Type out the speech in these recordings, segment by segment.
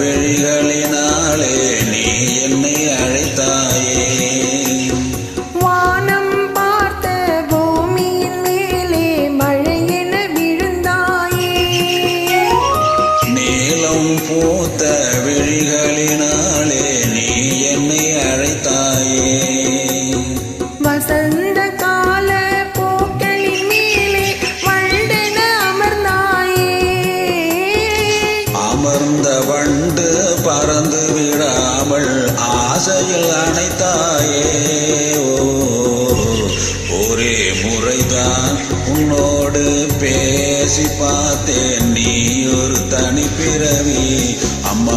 விழிகளினாலே நீ என்னை அழைத்தாயே. வானம் பார்த்த பூமியின் மேலே மழையென விழுந்தாயே. நீலம் பூத்த விழிகளினாலே கண்டு பறந்து விடாமல் ஆசையில் அனைத்தாயே ஒரே முறைதான் உன்னோடு பேசி பார்த்தேன். நீ ஒரு தனி பிறவி. அம்மா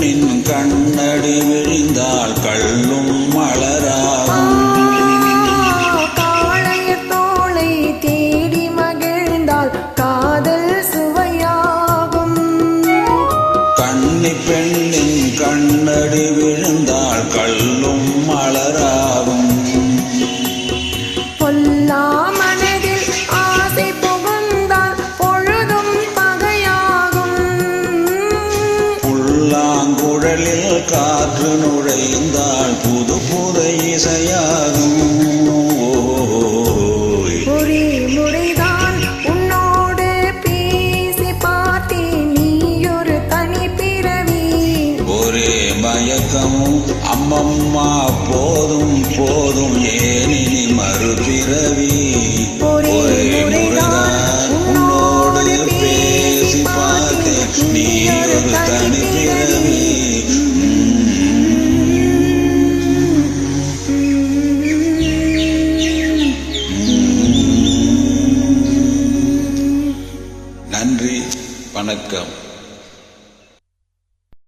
பெண்ணின் கண்ணடி விழிந்தால் கள்ளும் மலராகும். தோளை தேடி மகிழ்ந்தால் காதல் சுவையாகும். கண்ணி பெண்ணின் கண்ணடி விழுந்தால் புல்லாங்குழலில் காற்று நுழைந்தால் புது புது இசையாகும். ஓய். ஒரே முறைதான் உன்னோடு பேசி பார்த்தேன் நீ ஒரு தனி பிறவி. ஒரே மயக்கம் அம்மம்மா போதும் போதும் ஏனினி மறுபிறவி. வணக்கம்.